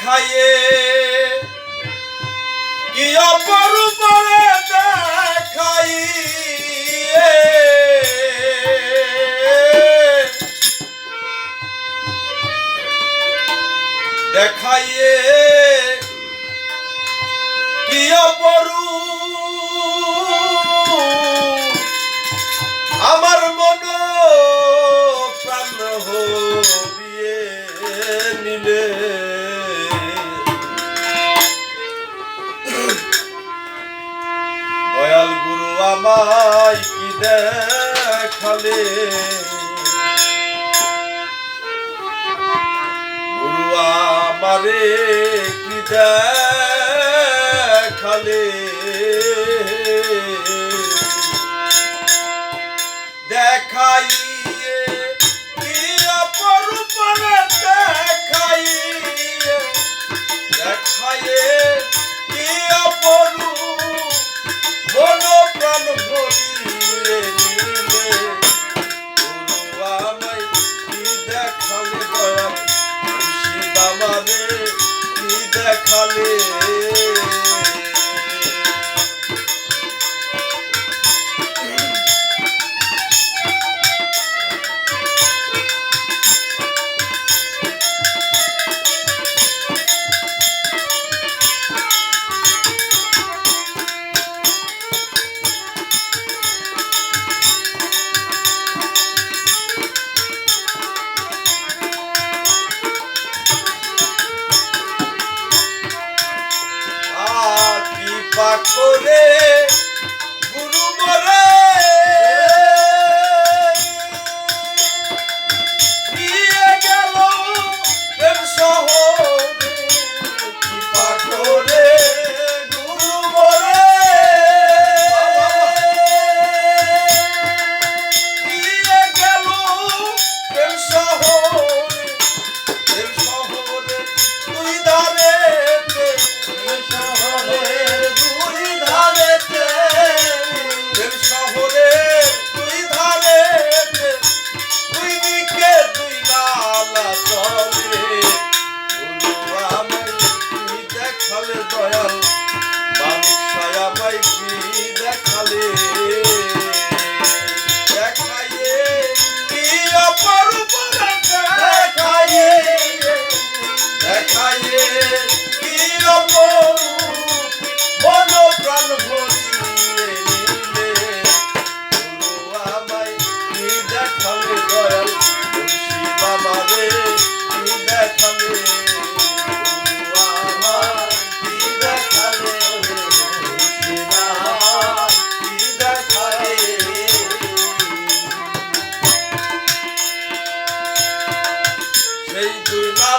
দেখাইয়ে আমায় কি দেখালে? গুরু আমারে কি দেখালে দেখালে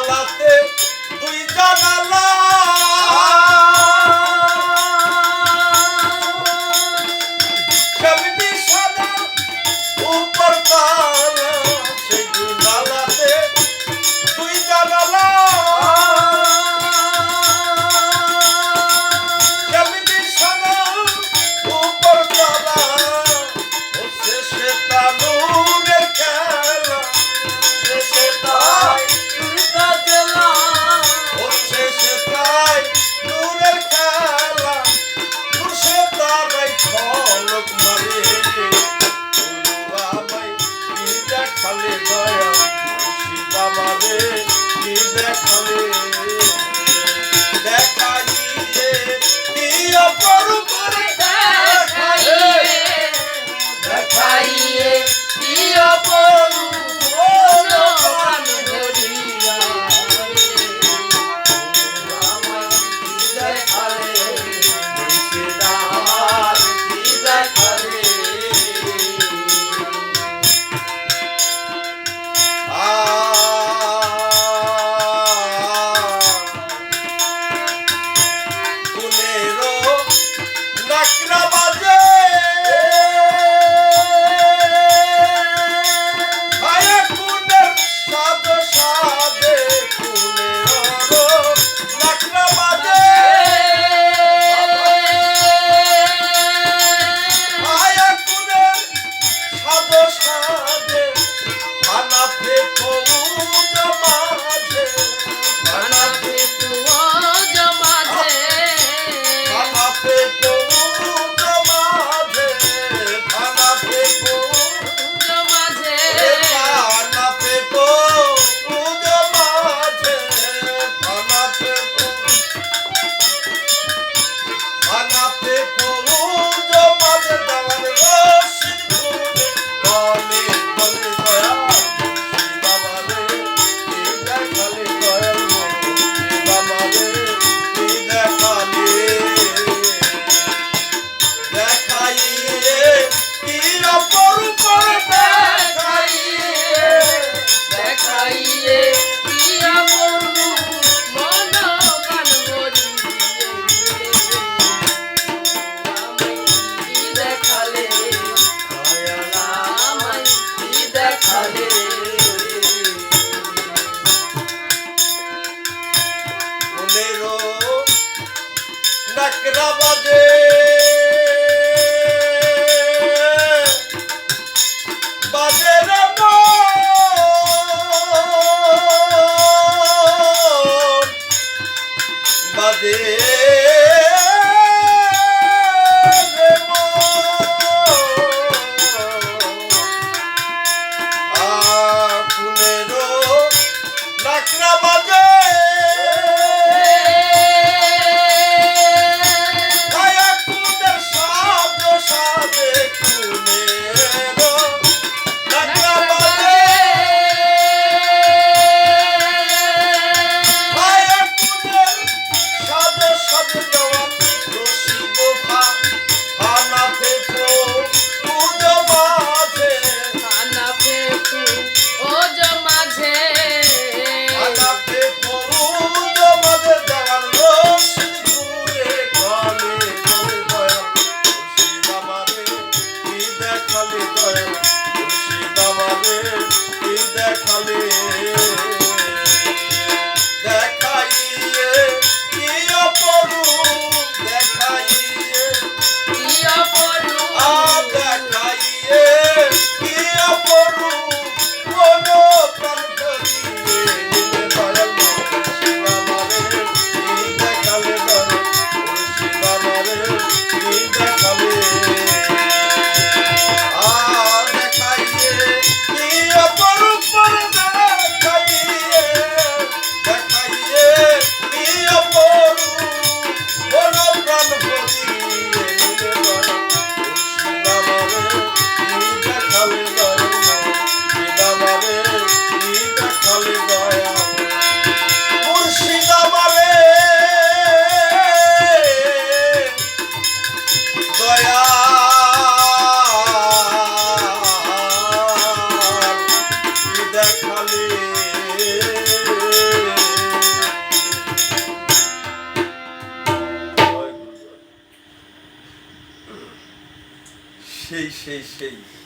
জানালাতে দুই জানালা দেখালে দয়া রশিদ আমারে কি দেখালে? সেই সেই সেই।